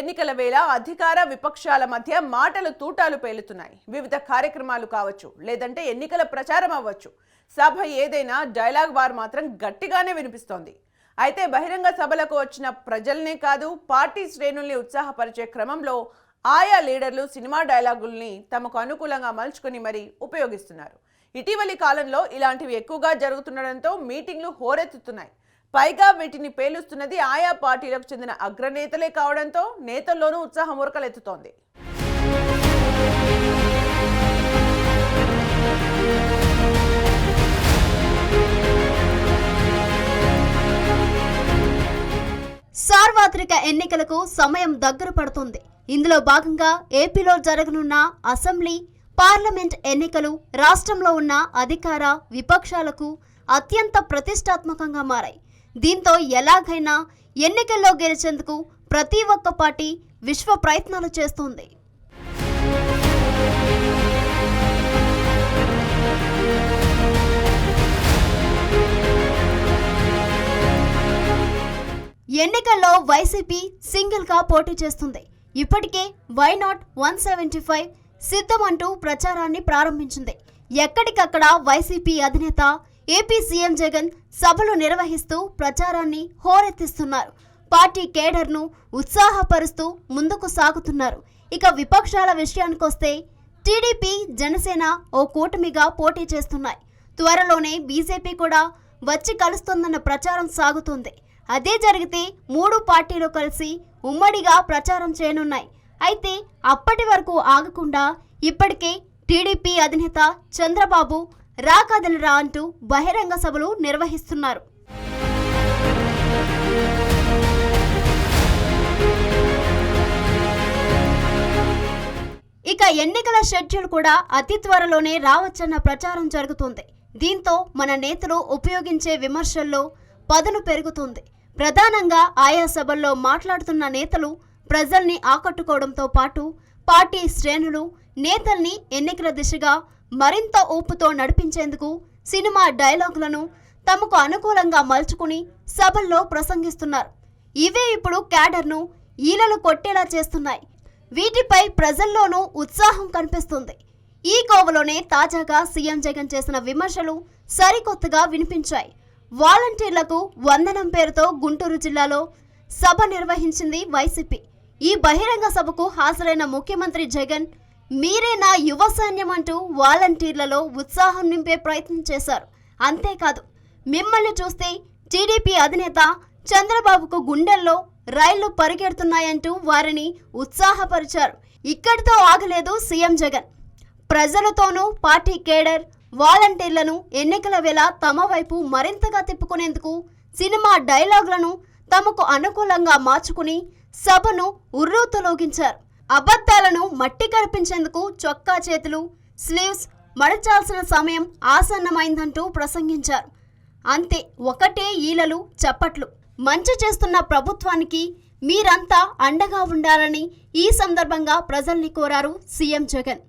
ఎన్నికల వేళ అధికార విపక్షాల మధ్య మాటలు తూటాలు పేలుతున్నాయి. వివిధ కార్యక్రమాలు కావచ్చు లేదంటే ఎన్నికల ప్రచారం అవ్వచ్చు. సభ ఏదైనా డైలాగ్ వార్ మాత్రం గట్టిగానే వినిపిస్తోంది. అయితే బహిరంగ సభలకు వచ్చిన ప్రజల్నే కాదు పార్టీ శ్రేణుల్ని ఉత్సాహపరిచే క్రమంలో ఆయా లీడర్లు సినిమా డైలాగుల్ని తమకు అనుకూలంగా మలుచుకుని మరీ ఉపయోగిస్తున్నారు. ఇటీవలి కాలంలో ఇలాంటివి ఎక్కువగా జరుగుతుండడంతో మీటింగ్లు హోరెత్తుతున్నాయి. పైగా వీటిని పేలుస్తున్నది ఆయా పార్టీలకు చెందిన అగ్రనేతలే కావడంతో నేతల్లోనూ ఉత్సాహం ఉరకలెత్తుతోంది. సార్వత్రిక ఎన్నికలకు సమయం దగ్గర పడుతుంది. ఇందులో భాగంగా ఏపీలో జరగనున్న అసెంబ్లీ పార్లమెంట్ ఎన్నికలు రాష్ట్రంలో ఉన్న అధికార విపక్షాలకు అత్యంత ప్రతిష్టాత్మకంగా మారాయి. దీంతో ఎలాగైనా ఎన్నికల్లో గెలిచేందుకు ప్రతి ఒక్క పార్టీ విశ్వ ప్రయత్నాలు చేస్తోంది. ఎన్నికల్లో వైసీపీ సింగిల్గా పోటీ చేస్తుంది. ఇప్పటికే why not one seventy five సిద్ధం అంటూ ప్రచారాన్ని ప్రారంభించింది. ఎక్కడికక్కడ వైసీపీ అధినేత ఏపీ సీఎం జగన్ సభలు నిర్వహిస్తూ ప్రచారాన్ని హోరెత్తిస్తున్నారు. పార్టీ కేడర్ను ఉత్సాహపరుస్తూ ముందుకు సాగుతున్నారు. ఇక విపక్షాల విషయానికొస్తే టీడీపీ జనసేన ఓ కూటమిగా పోటీ చేస్తున్నాయి. త్వరలోనే బీజేపీ కూడా వచ్చి కలుస్తుందన్న ప్రచారం సాగుతుంది. అదే జరిగితే మూడు పార్టీలు కలిసి ఉమ్మడిగా ప్రచారం చేయనున్నాయి. అయితే అప్పటి వరకు ఆగకుండా ఇప్పటికే టీడీపీ అధినేత చంద్రబాబు రా అంటూ బహిరంగ సభలు నిర్వహిస్తున్నారు. ఇక ఎన్నికల షెడ్యూల్ కూడా అతి త్వరలోనే రావచ్చన్న ప్రచారం జరుగుతుంది. దీంతో మన నేతలు ఉపయోగించే విమర్శల్లో పదును పెరుగుతుంది. ప్రధానంగా ఆయా సభల్లో మాట్లాడుతున్న నేతలు ప్రజల్ని ఆకట్టుకోవడంతో పాటు పార్టీ శ్రేణులు నేతల్ని ఎన్నికల దిశగా మరింత ఊపుతో నడిపించేందుకు సినిమా డైలాగులను తమకు అనుకూలంగా మలుచుకుని సభల్లో ప్రసంగిస్తున్నారు. ఇవే ఇప్పుడు క్యాడర్ను ఈలలు కొట్టేలా చేస్తున్నాయి. వీటిపై ప్రజల్లోనూ ఉత్సాహం కనిపిస్తుంది. ఈ కోవలోనే తాజాగా సీఎం జగన్ చేసిన విమర్శలు సరికొత్తగా వినిపించాయి. వాలంటీర్లకు వందనం పేరుతో గుంటూరు జిల్లాలో సభ నిర్వహించింది వైసీపీ. ఈ బహిరంగ సభకు హాజరైన ముఖ్యమంత్రి జగన్ మీరే నా యువ సైన్యం అంటూ వాలంటీర్లలో ఉత్సాహం నింపే ప్రయత్నం చేశారు. అంతేకాదు మిమ్మల్ని చూస్తే టీడీపీ అధినేత చంద్రబాబుకు గుండెల్లో రైళ్ళు పరిగెడుతున్నాయంటూ వారిని ఉత్సాహపరిచారు. ఇక్కడితో ఆగలేదు సీఎం జగన్. ప్రజలతోనూ పార్టీ కేడర్ వాలంటీర్లను ఎన్నికల వేళ తమ వైపు మరింతగా తిప్పుకునేందుకు సినిమా డైలాగులను తమకు అనుకూలంగా మార్చుకుని సభను ఉర్రూతలోగించారు. అబద్ధాలను మట్టి కనిపించేందుకు చొక్కా చేతులు స్లీవ్స్ మడచాల్సిన సమయం ఆసన్నమైందంటూ ప్రసంగించారు. అంతే ఒకటే ఈలలు చప్పట్లు. మంచి చేస్తున్న ప్రభుత్వానికి మీరంతా అండగా ఉండాలని ఈ సందర్భంగా ప్రజల్ని కోరారు సీఎం జగన్.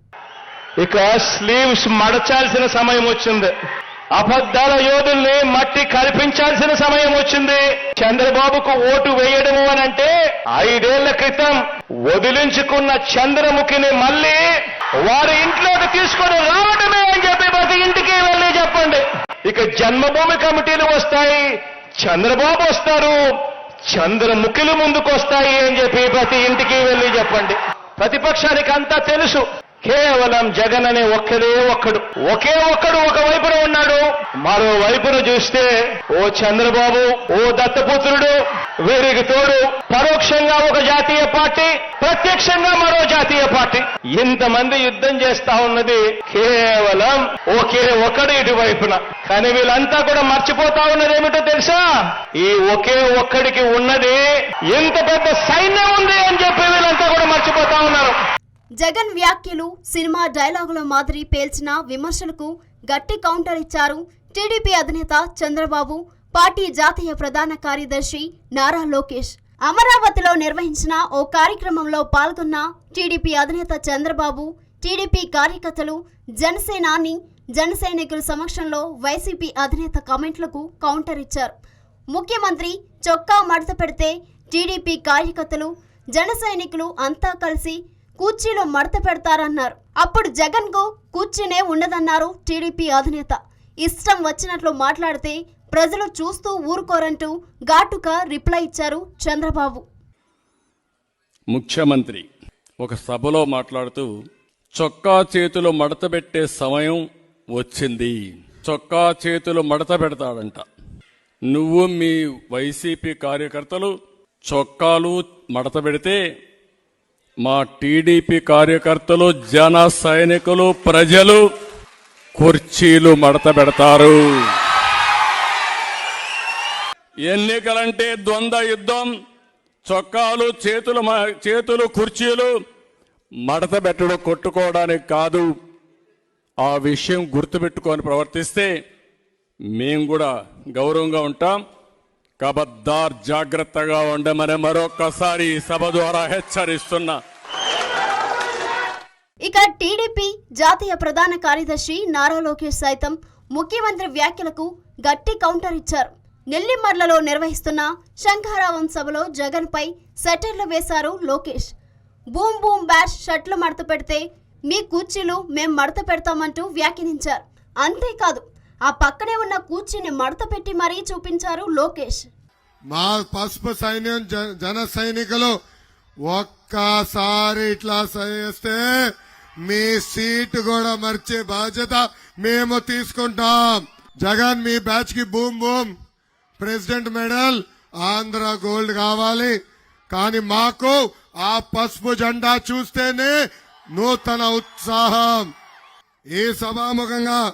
ఇక స్లీవ్స్ మడచాల్సిన సమయం వచ్చింది. అబద్ధాల యోధుల్ని మట్టి కల్పించాల్సిన సమయం వచ్చింది. చంద్రబాబుకు ఓటు వేయడము అని అంటే ఐదేళ్ళ క్రితం వదిలించుకున్న చంద్రముఖిని మళ్ళీ వారి ఇంట్లోకి తీసుకొని రావడమే అని చెప్పి ప్రతి ఇంటికి వెళ్ళి చెప్పండి. ఇక జన్మభూమి కమిటీలు వస్తాయి చంద్రబాబు వస్తారు చంద్రముఖిలు ముందుకు వస్తాయి అని చెప్పి ప్రతి ఇంటికి వెళ్ళి చెప్పండి. ప్రతిపక్షానికి అంతా తెలుసు. కేవలం జగన్ అనే ఒక్కడే ఒక్కడు. ఒకే ఒక్కడు ఒక వైపున ఉన్నాడు. మరో వైపున చూస్తే ఓ చంద్రబాబు ఓ దత్తపుత్రుడు వీరికి తోడు పరోక్షంగా ఒక జాతీయ పార్టీ ప్రత్యక్షంగా మరో జాతీయ పార్టీ. ఇంతమంది యుద్ధం చేస్తా ఉన్నది కేవలం ఒకే ఒకడు ఇటువైపున. కానీ వీళ్ళంతా కూడా మర్చిపోతా ఉన్నది ఏమిటో తెలుసా? ఈ ఒకే ఒక్కడికి ఉన్నది ఇంత పెద్ద సైన్యం ఉంది అని చెప్పి వీళ్ళంతా కూడా మర్చిపోతా ఉన్నారు. జగన్ వ్యాఖ్యలు సినిమా డైలాగుల మాదిరి పేల్చిన విమర్శలకు గట్టి కౌంటర్ ఇచ్చారు టీడీపీ అధినేత చంద్రబాబు పార్టీ జాతీయ ప్రధాన కార్యదర్శి నారా లోకేష్. అమరావతిలో నిర్వహించిన ఓ కార్యక్రమంలో పాల్గొన్న టీడీపీ అధినేత చంద్రబాబు టీడీపీ కార్యకర్తలు జనసేనాని జన సైనికుల సమక్షంలో వైసీపీ అధినేత కామెంట్లకు కౌంటర్ ఇచ్చారు. ముఖ్యమంత్రి చొక్కా మడత పెడితే టీడీపీ కార్యకర్తలు జన సైనికులు అంతా కలిసి కుర్చీలో మడత పెడతారన్నారు. అప్పుడు జగన్కు కూర్చునే ఉండదన్నారు టీడీపీ అధినేత. ఇష్టం వచ్చినట్లు మాట్లాడితే ప్రజలు చూస్తూ ఊరుకోరంటూ ఘాటుగా రిప్లై ఇచ్చారు చంద్రబాబు. ముఖ్యమంత్రి ఒక సభలో మాట్లాడుతూ చొక్కా చేతులు మడతబెట్టే సమయం వచ్చింది. చొక్కా చేతులు మడత పెడతాడంట. నువ్వు మీ వైసీపీ కార్యకర్తలు చొక్కాలు మడత పెడితే మా టీడీపీ కార్యకర్తలు జన సైనికులు ప్రజలు కుర్చీలు మడత పెడతారు. ఎన్నికలంటే ద్వంద్వ యుద్ధం చొక్కాలు చేతులు మ- చేతులు కుర్చీలు మడత పెట్టడం కొట్టుకోవడానికి కాదు. ఆ విషయం గుర్తుపెట్టుకొని ప్రవర్తిస్తే మేము కూడా గౌరవంగా ఉంటాం. కబద్దార్ జాగ్రత్తగా ఉండమని మరొక్కసారి సభ ద్వారా హెచ్చరిస్తున్నా. ఇక టీడీపీ జాతీయ ప్రధాన కార్యదర్శి నారా లోకేష్ సైతం ముఖ్యమంత్రి వ్యాఖ్యలకు గట్టి కౌంటర్ ఇచ్చారు. నెల్లిమర్లలో నిర్వహిస్తున్న శంఖారావం సభలో జగన్ పై సెటర్లు వేశారు లోకేష్. బూమ్ బూమ్ బ్యాష్ షర్ట్లు మడత పెడితే మీ కుర్చీలు మేం మడత పెడతామంటూ వ్యాఖ్యానించారు. అంతేకాదు ఆ పక్కనే ఉన్న కూర్చీని మడత పెట్టి మరీ చూపించారు లోకేష్. మా పసుపు సైన్యం జ- జన సైనికులు ఒక్కసారి ఇట్లా చేస్తే మీ సీటు కూడా మర్చే బాధ్యత మేము తీసుకుంటాం. జగన్ మీ బ్యాచ్కి boom boom. President medal Andhra gold కావాలి. కానీ మాకు ఆ పసుపు జెండా చూస్తేనే నూతన ఉత్సాహం. ఈ సభాముఖంగా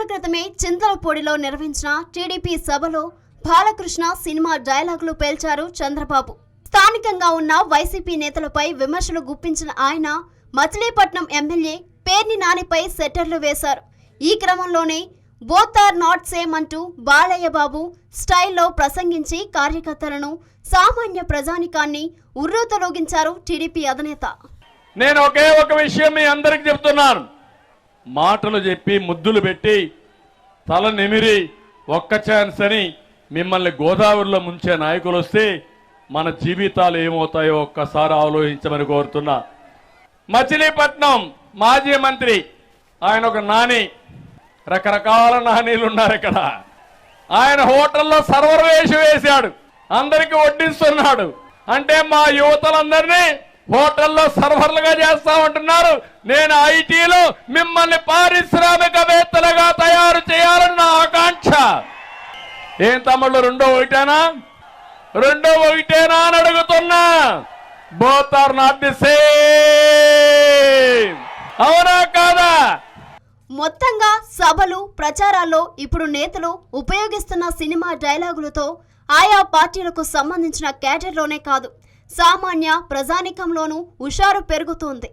రోజుల క్రితమే చింతలపూడిలో నిర్వహించిన టీడీపీ సభలో బాలకృష్ణ సినిమా డైలాగులు పేల్చారు చంద్రబాబు. స్థానికంగా ఉన్న వైసీపీ నేతలపై విమర్శలు గుప్పించిన ఆయన మచిలీపట్నం ఎమ్మెల్యే పేర్ని నానిపై సెటర్లు వేశారు. ఈ క్రమంలోనే బోత్ ఆర్ నాట్ సేమ్ అంటూ బాలయ్య బాబు స్టైల్లో ప్రసంగించి కార్యకర్తలను సామాన్య ప్రజానికాన్ని ఉర్రూతలోగించారు టీడీపీ అధినేత. నేను ఒకే ఒక విషయం మీ అందరికి చెప్తున్నాను. మాటలు చెప్పి ముద్దులు పెట్టి తల నిమిరి ఒక్క ఛాన్స్ అని మిమ్మల్ని గోదావరిలో ముంచే నాయకులు వస్తే మన జీవితాలు ఏమవుతాయో ఒక్కసారి ఆలోచించమని కోరుతున్నా. మచిలీపట్నం మాజీ మంత్రి ఆయన ఒక నాని రకరకాల నానీలు ఉన్నారు ఇక్కడ. ఆయన హోటల్లో సర్వర్ వేసి వేశాడు. అందరికి వడ్డిస్తున్నాడు. అంటే మా యువతలందరినీ హోటల్లో సర్వర్లుగా చేస్తామంటున్నారు. నేను ఐటీలో మిమ్మల్ని పారిశ్రామికవేత్తలుగా తయారు చేయాలని నా ఆకాంక్ష. ఏం తమ్ముళ్ళు రెండో ఒకటేనా? రెండో ఒకటేనా అని అడుగుతున్నా. Both are not the same. అవునా కాదా? మొత్తంగా సభలు ప్రచారాల్లో ఇప్పుడు నేతలు ఉపయోగిస్తున్న సినిమా డైలాగులతో ఆయా పార్టీలకు సంబంధించిన కేటర్లోనే కాదు. సామాన్య ప్రజానికంలోనూ హుషారు పెరుగుతోంది.